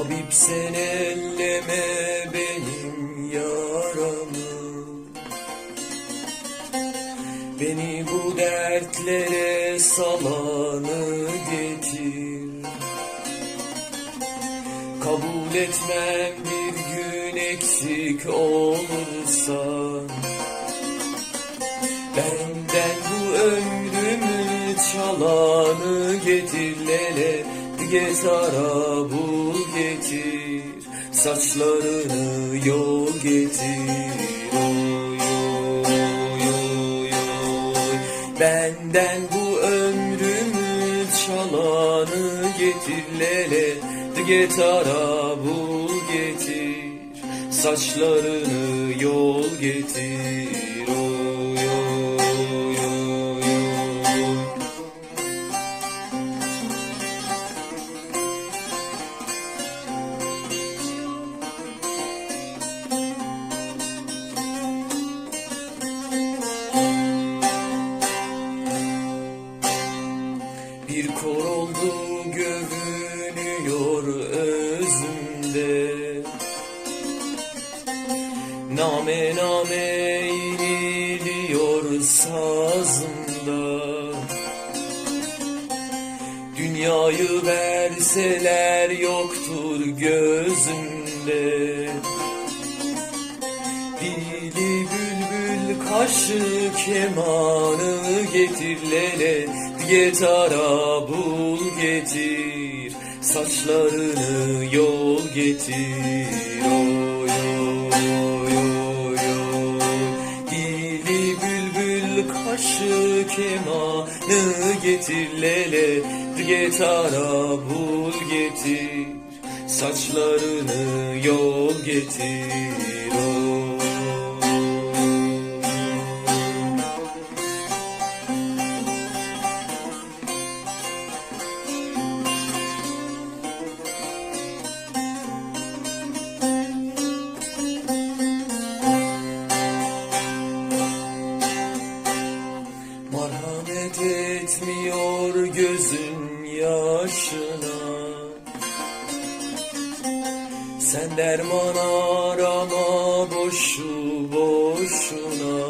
Tabip sen elleme benim yaramı. Beni bu dertlere salanı getir. Kabul etmem bir gün eksik olursa. Benden bu ömrümü çalanı getir. Lele Getara bul getir Saçlarını yol getir. Oy oy oy oy. Benden bu ömrümü çalanı getir lele. Getara bul getir Saçlarını yol getir. Oy Bir kor oldu gövünüyor özümde. Name name iniliyor sazımda. Dünyayı verseler yoktur gözümde bülbül kaşı kemanı getir lele Getara bul getir. Saçlarını yol getir Oy oy oy oy Dili bülbül kaşı kemanı getir lele Getara bul getir. Saçlarını yol getir gözün yaşına. Sen derman arama boşu boşuna.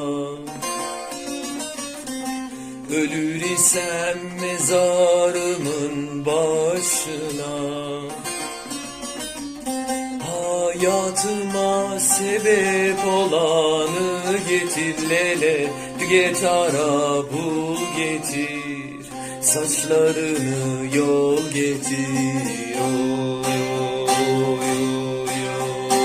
Ölür isem mezarımın başına. Hayatıma sebep olanı getir lele. Getara bul getir Saçlarını yol getir oy, oy, oy, oy.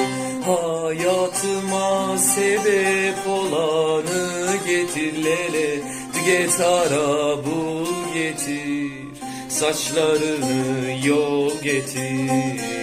Hayatıma sebep olanı getir lele Getara bul getir Saçlarını yol getir.